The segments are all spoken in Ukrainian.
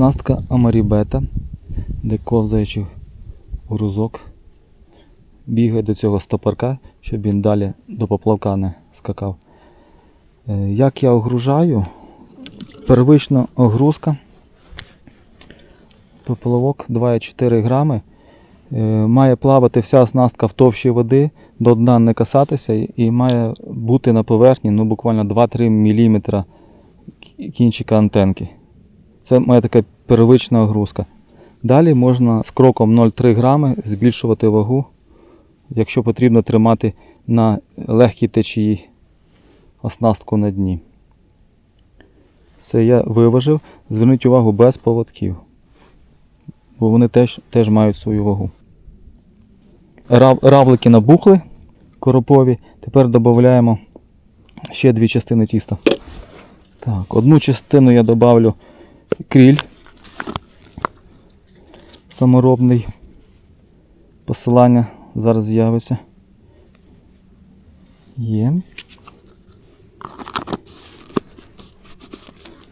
оснастка Амарібета, де ковзаючий грузок бігає до цього стопорка, щоб він далі до поплавка не скакав. Е, Як я огружаю? Первична огрузка. Поплавок 2,4 грами. Е, Має плавати вся оснастка в товщі води, до дна не касатися і має бути на поверхні ну, буквально 2-3 мм кінчика антенки. Це моя така первична огрузка. Далі можна з кроком 0,3 грами збільшувати вагу, якщо потрібно тримати на легкій течії оснастку на дні. Все, я виважив. Зверніть увагу без поводків. Бо вони теж, теж мають свою вагу. Рав, равлики набухли коропові. Тепер додаємо ще дві частини тіста. Так, одну частину я добавлю кріль саморобний. Посилання зараз з'явиться. Є.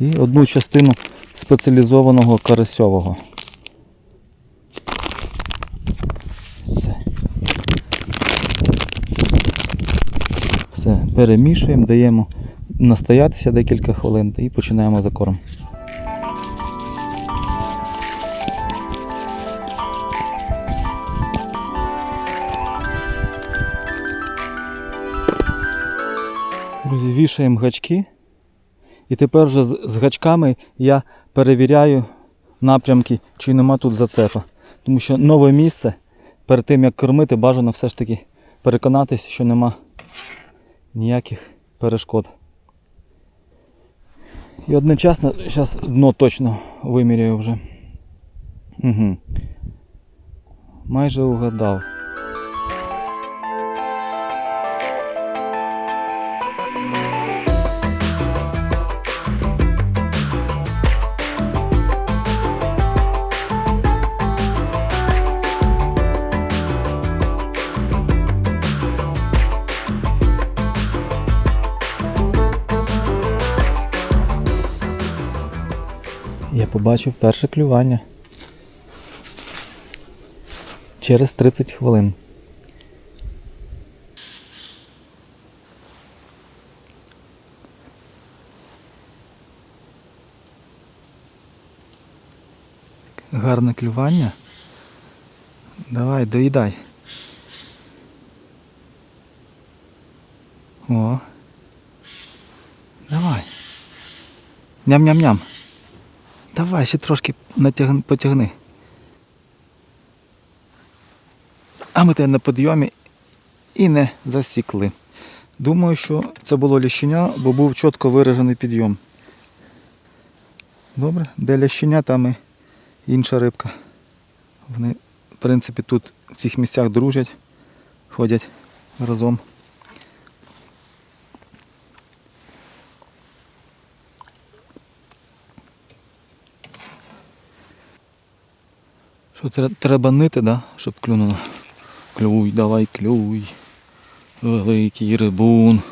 І одну частину спеціалізованого карасьового. Все. Все, перемішуємо, даємо настоятися декілька хвилин і починаємо закорм. Друзі, вішаємо гачки. І тепер вже з гачками я перевіряю напрямки, чи нема тут зацепа. Тому що нове місце, перед тим як кормити, бажано все ж таки переконатися, що нема ніяких перешкод. І одночасно зараз дно точно виміряю вже. Угу. Майже угадав. Побачив перше клювання. Через 30 хвилин. Гарне клювання. Давай, доїдай. О. Давай. Ням-ням-ням. Давай ще трошки натягни, потягни. А ми тебе на підйомі і не засікли. Думаю, що це було ліщеня, бо був чітко виражений підйом. Добре, де лященя, там і інша рибка. Вони, в принципі, тут в цих місцях дружать, ходять разом. Що треба нити, да? щоб клюнуло. Клюй, давай, клюй. Великий рибун.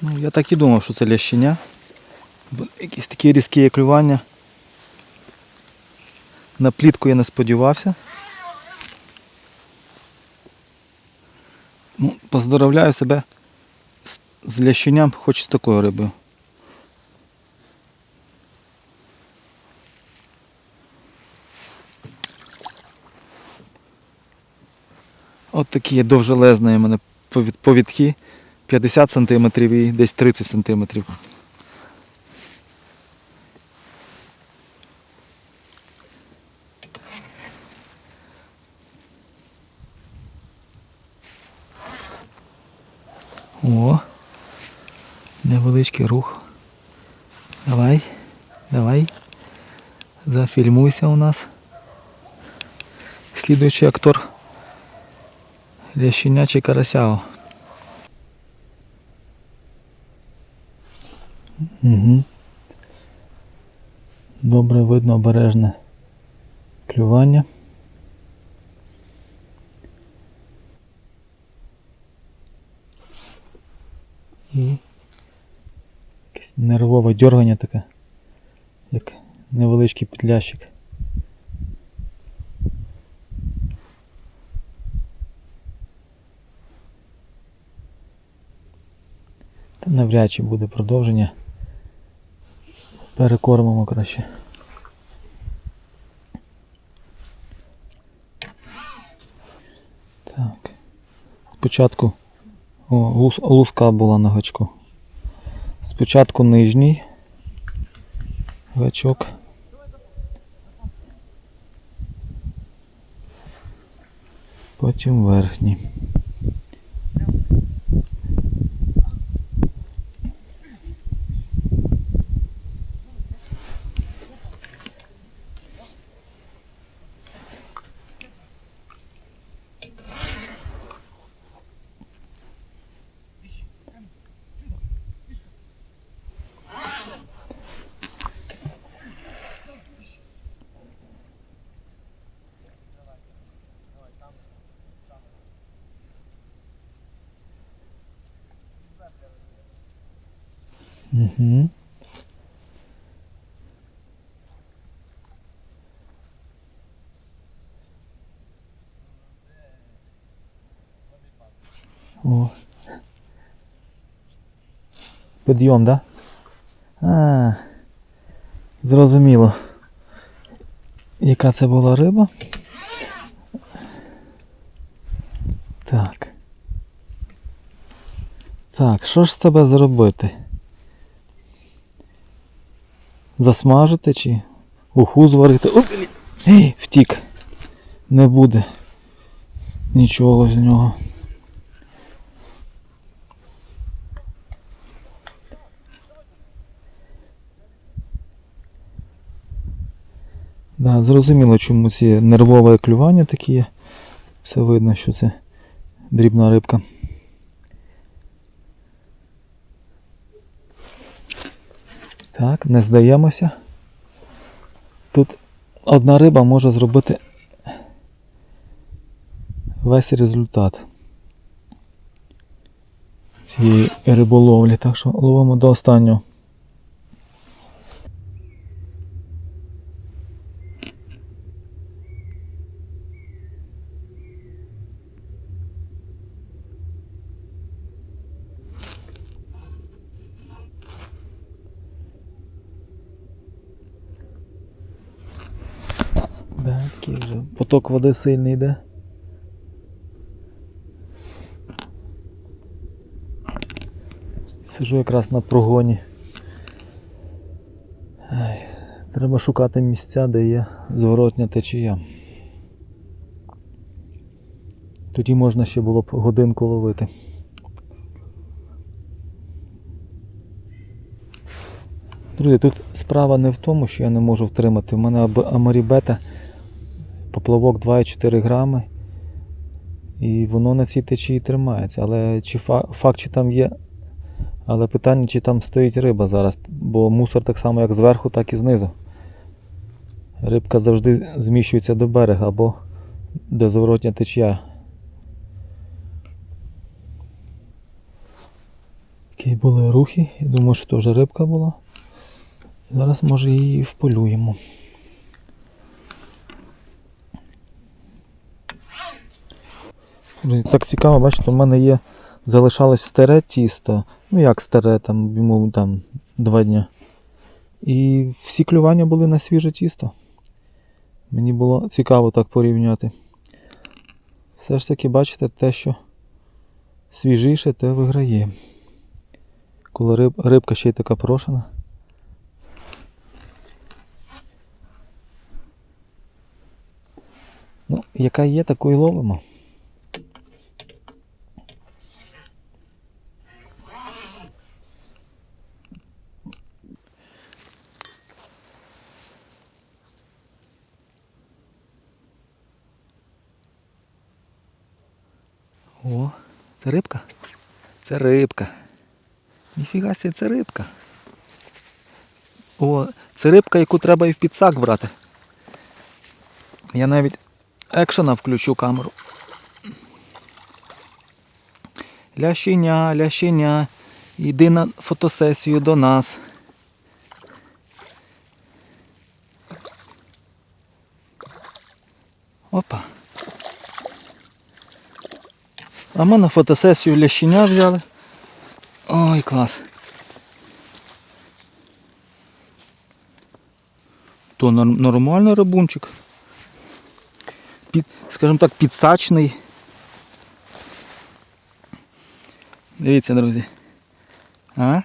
Ну, Я так і думав, що це лящиня. Якісь такі різкі клювання. На плітку я не сподівався. Поздоровляю себе з, лященням хоч з такою рибою. От такі довжелезні у мене повідхи 50 см і десь 30 см. О, невеличкий рух. Давай, давай. Зафільмуйся у нас. Слідуючий актор. Лящинячий карасяо. Угу. Добре видно обережне клювання. І нервове дергання таке, як невеличкий підлящик. Та навряд чи буде продовження. Перекормимо краще. Так. Спочатку о, лус, луска була на гачку. Спочатку нижній гачок. Потім верхній. Угу. О. Підйом, да? А, зрозуміло. Яка це була риба? Так. Так, що ж з тебе зробити? Засмажити чи уху зварити? О. Ей, втік. Не буде нічого з нього. Да, зрозуміло, чому ці нервове клювання такі є. Це видно, що це дрібна рибка. Так, не здаємося. Тут одна риба може зробити весь результат цієї риболовлі. Так що ловимо до останнього. Да, такий вже поток води сильний йде. Сижу якраз на прогоні. Треба шукати місця, де є зворотня течія. Тоді можна ще було б годинку ловити. Друзі, тут справа не в тому, що я не можу втримати. У мене амарібета поплавок 2,4 грами. І воно на цій течії тримається. Але чи факт, чи там є. Але питання, чи там стоїть риба зараз, бо мусор так само як зверху, так і знизу. Рибка завжди зміщується до берега або де зворотня течія. Якісь були рухи, я думаю, що то вже рибка була. Зараз може її вполюємо. Так цікаво, бачите, в мене є залишалось старе тісто. Ну як старе, там йому там два дня. І всі клювання були на свіже тісто. Мені було цікаво так порівняти. Все ж таки, бачите, те, що свіжіше, те виграє. Коли риб, рибка ще й така прошена. Ну, яка є, таку і ловимо. О, це рибка? Це рибка. Ніфіга себе, це рибка. О, це рибка, яку треба і в підсак брати. Я навіть екшена включу камеру. Лященя, лященя, йди на фотосесію до нас. Опа. А ми на фотосесію лященя взяли. Ой, клас. То нор- нормальний рибунчик. Під, скажімо так, підсачний. Дивіться, друзі. А?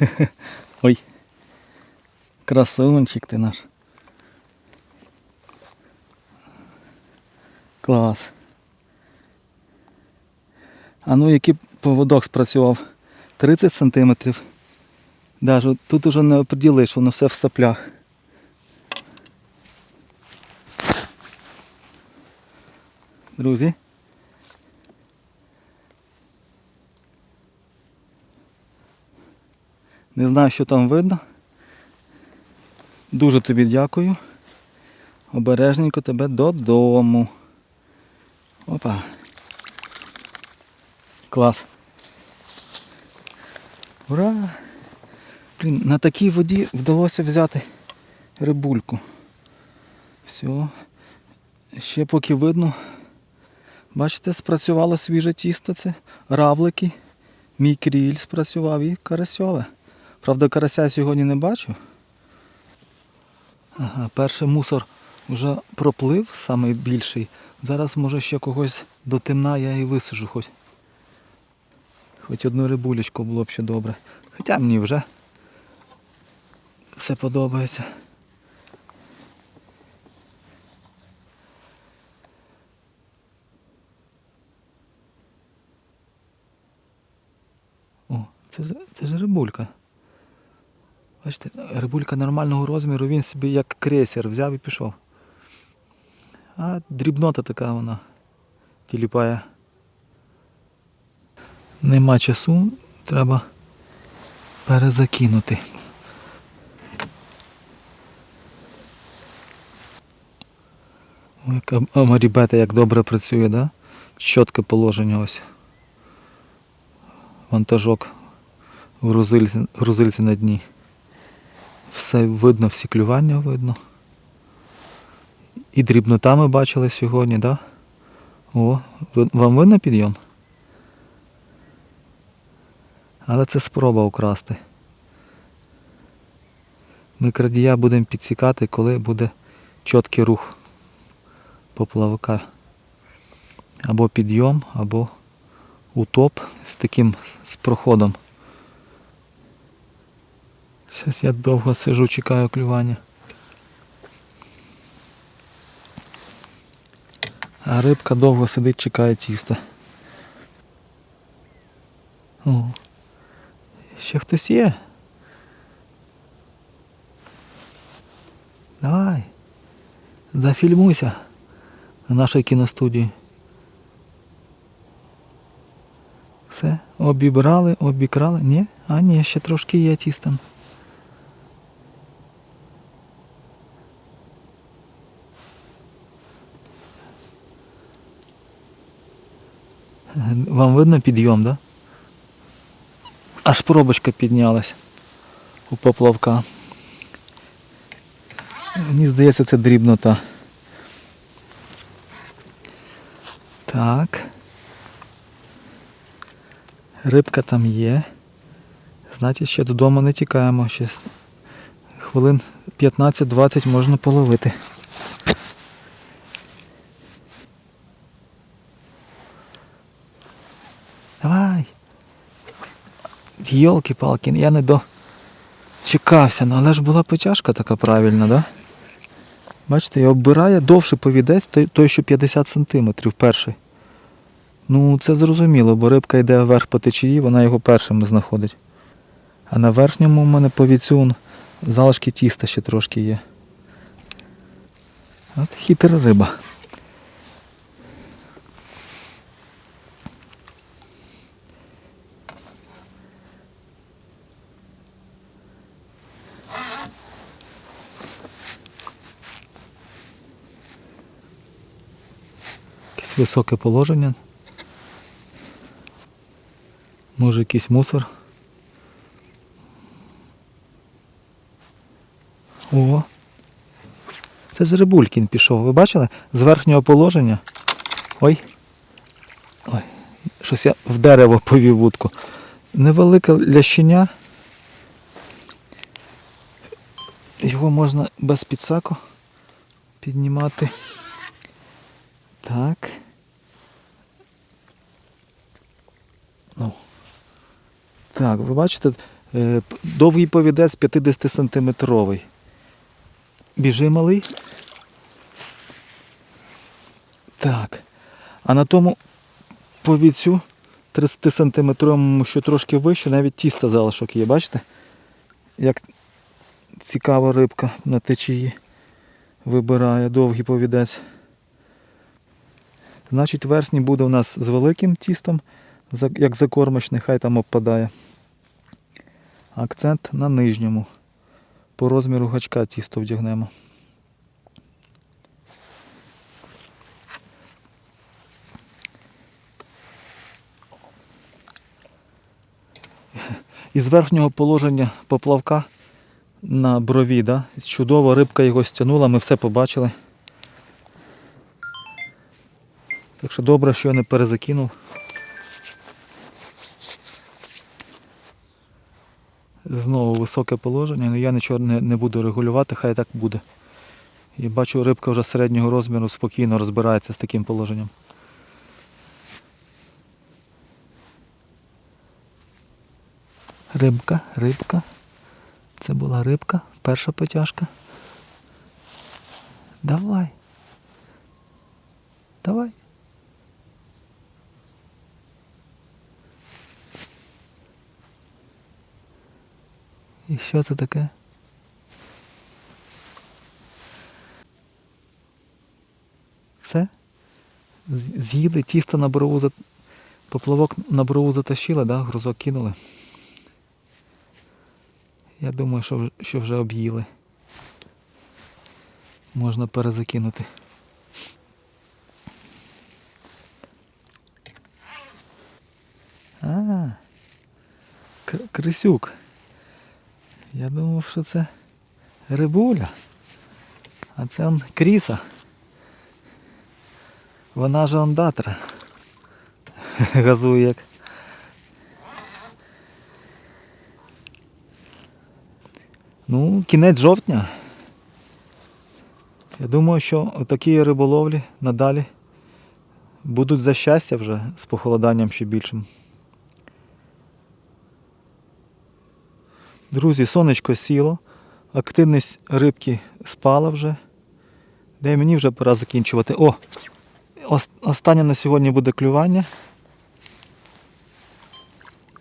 Ой. Красунчик ти наш. Клас. А ну який поводок спрацював? 30 сантиметрів. Даже тут уже не оприділиш, воно все в саплях. Друзі. Не знаю, що там видно. Дуже тобі дякую. Обережненько тебе додому. Опа. Клас. Ура! Блін, на такій воді вдалося взяти рибульку. Все. Ще поки видно. Бачите, спрацювало свіже тісто, це равлики. Мій кріль спрацював і карасьове. Правда, карася я сьогодні не бачу. Ага, перший мусор вже проплив, самий більший. Зараз може ще когось до темна я і висажу хоч. Хоч одну рибулечку було б ще добре. Хоча мені вже все подобається. О, це, це ж рибулька. Бачите, рибулька нормального розміру, він собі як крейсер взяв і пішов. А дрібнота така вона тіліпає. Нема часу, треба перезакинути. Ой, яка амарібета як добре працює, да? Чітке положення ось. Вантажок грузильці, грузильці на дні. Все видно, всі клювання видно. І дрібнота ми бачили сьогодні, да? О, вам видно підйом? Але це спроба украсти. Ми крадія будемо підсікати, коли буде чіткий рух поплавка. Або підйом, або утоп з таким з проходом. Зараз я довго сижу, чекаю клювання. А рибка довго сидить, чекає тіста. О, ще хтось є. Давай. Зафільмуйся на нашій кіностудії. Все, обібрали, обікрали. Ні? А ні, ще трошки є тіста. Вам видно підйом, да? Аж пробочка піднялась у поплавка. Мені здається, це дрібнота. Так. Рибка там є. Значить, ще додому не тікаємо. Ще хвилин 15-20 можна половити. Давай. Йолки-палки, я не дочекався, ну але ж була потяжка така правильна, да? Бачите, і оббирає довше повідець, той, той що 50 см перший. Ну, це зрозуміло, бо рибка йде вверх по течії, вона його першим знаходить. А на верхньому в мене повіцю он, залишки тіста ще трошки є. От хитра риба. Високе положення. Може якийсь мусор. О. Це ж Рибулькін пішов. Ви бачили? З верхнього положення. Ой. Ой. Щось я в дерево повів вудку. Невелике лященя. Його можна без підсаку піднімати. Так. Ну. Так, ви бачите, е, довгий повідець 50 сантиметровий. Біжи малий. Так. А на тому повіцю 30 сантиметровому, що трошки вище, навіть тіста залишок є, бачите? Як цікава рибка на течії вибирає довгий повідець. Значить, верхній буде у нас з великим тістом, як закормочний, хай там обпадає. Акцент на нижньому. По розміру гачка тісто вдягнемо. Із верхнього положення поплавка на брові, да? чудово рибка його стягнула, ми все побачили. Так що добре, що я не перезакинув. Знову високе положення, але я нічого не, не буду регулювати, хай так буде. І бачу, рибка вже середнього розміру спокійно розбирається з таким положенням. Рибка, рибка. Це була рибка, перша потяжка. Давай. Давай. І що це таке? Все? З'їли, тісто на брову за... поплавок на брову затащили, да? грузок кинули. Я думаю, що, що вже об'їли. Можна перезакинути. А, Крисюк. Я думав, що це рибуля. А це он кріса. Вона ж ондатра. Газує як. Ну, кінець жовтня. Я думаю, що такі риболовлі надалі будуть за щастя вже з похолоданням ще більшим. Друзі, сонечко сіло, активність рибки спала вже. Де мені вже пора закінчувати. О! Останнє на сьогодні буде клювання.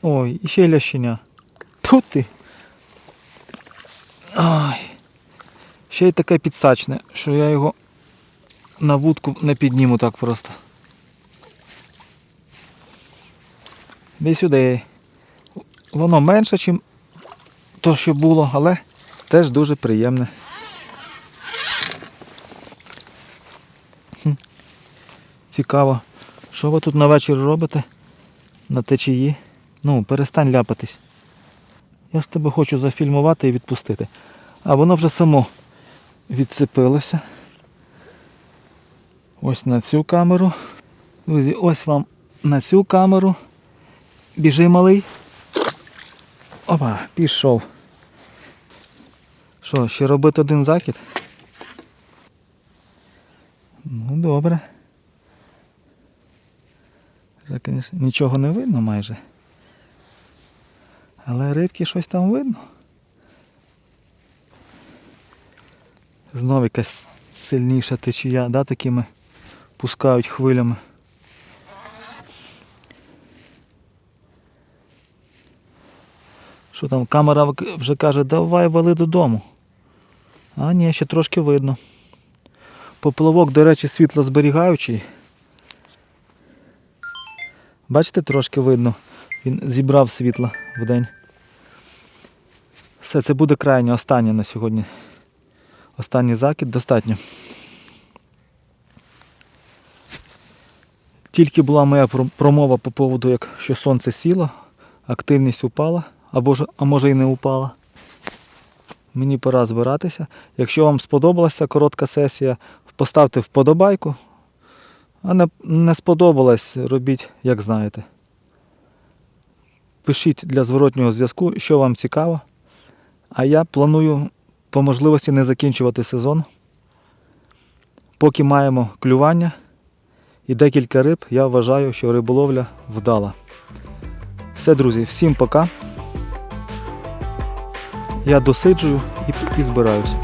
Ой, і ще лященя. Тут ти. Ай. Ще й таке підсачне, що я його на вудку не підніму так просто. Іди сюди. Воно менше, ніж то, що було, але теж дуже приємне. Хм. Цікаво. Що ви тут на вечір робите? На течії? Ну, перестань ляпатись. Я ж тебе хочу зафільмувати і відпустити. А воно вже само відцепилося. Ось на цю камеру. Друзі, ось вам на цю камеру. Біжи малий. Опа, пішов. Що, ще робити один закид? Ну, добре. Нічого не видно майже. Але рибки щось там видно. Знов якась сильніша течія, да, такими пускають хвилями. Що там, камера вже каже, давай вали додому. А ні, ще трошки видно. Поплавок, до речі, світлозберігаючий. Бачите, трошки видно. Він зібрав світло в день. Все, це буде крайнє, останнє на сьогодні. Останній закид достатньо. Тільки була моя промова по поводу, як що сонце сіло, активність упала, або ж, а може і не упала. Мені пора збиратися. Якщо вам сподобалася коротка сесія, поставте вподобайку. А не, не сподобалось, робіть, як знаєте. Пишіть для зворотнього зв'язку, що вам цікаво. А я планую по можливості не закінчувати сезон. Поки маємо клювання і декілька риб, я вважаю, що риболовля вдала. Все, друзі, всім пока. Я досиджую і, і збираюсь.